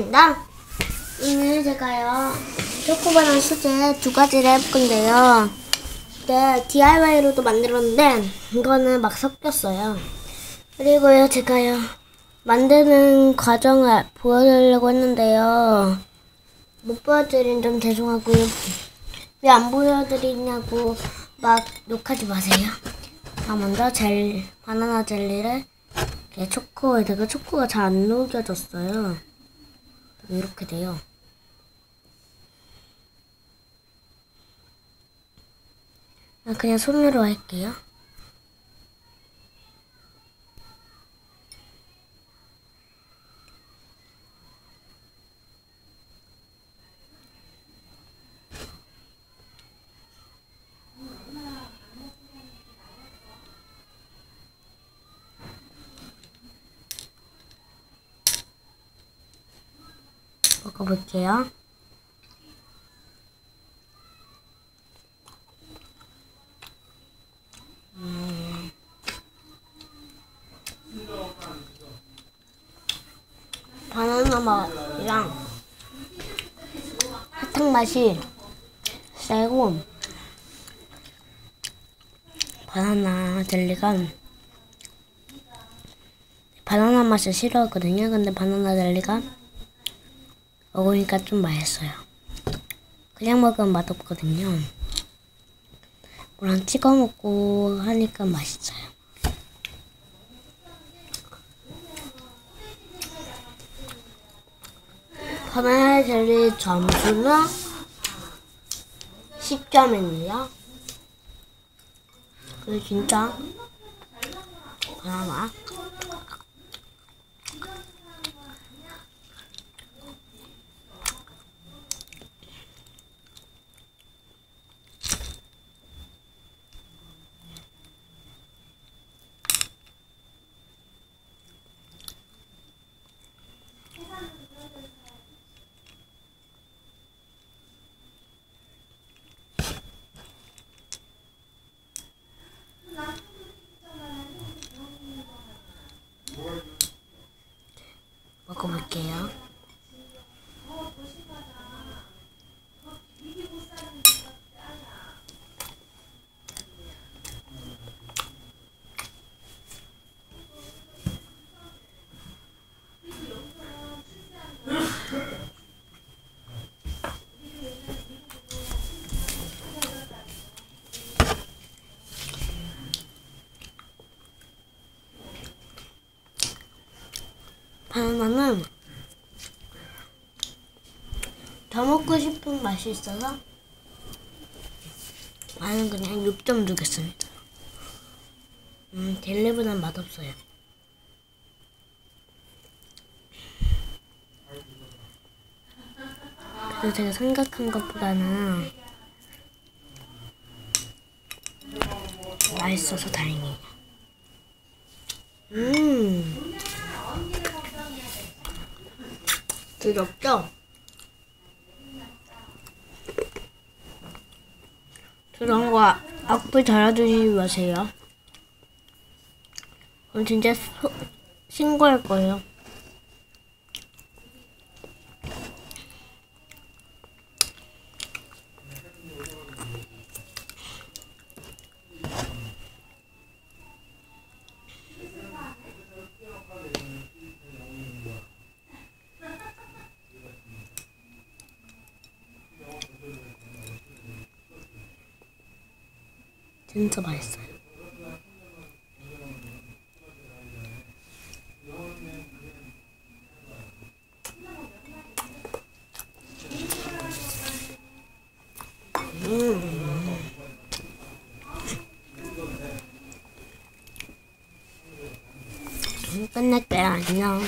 나 오늘 제가요 초코바나나 수제 두 가지를 해볼 건데요. 네 DIY로도 만들었는데 이거는 막 섞였어요. 그리고요 제가요 만드는 과정을 보여드리려고 했는데요. 못 보여드린 점 죄송하고요. 왜 안 보여드리냐고 막 욕하지 마세요. 자 먼저 젤 바나나 젤리를 이렇게 초코에다가 초코가 잘 안 녹여졌어요. 이렇게 돼요. 아, 그냥 손으로 할게요. 먹어볼게요. 음. 바나나 맛이랑 사탕 맛이 세고 바나나 젤리가 바나나 맛을 싫어하거든요. 근데 바나나 젤리가 먹으니까 좀 맛있어요. 그냥 먹으면 맛없거든요. 뭐랑 찍어 먹고 하니까 맛있어요. 바나나 젤리 점수는 10점입니다. 그리고 진짜 바나나 먹어볼게요. 바나나는 더 먹고 싶은 맛이 있어서 나는 그냥 6점 주겠습니다. 음, 젤리보단 맛없어요. 그래도 제가 생각한 것보다는 맛있어서 다행이에요. 음. 두렵죠? 그런 거 악플 달아주시지 마세요. 진짜 소, 신고할 거예요. 진짜 맛있어요. 음. 끝낼게요. 안녕.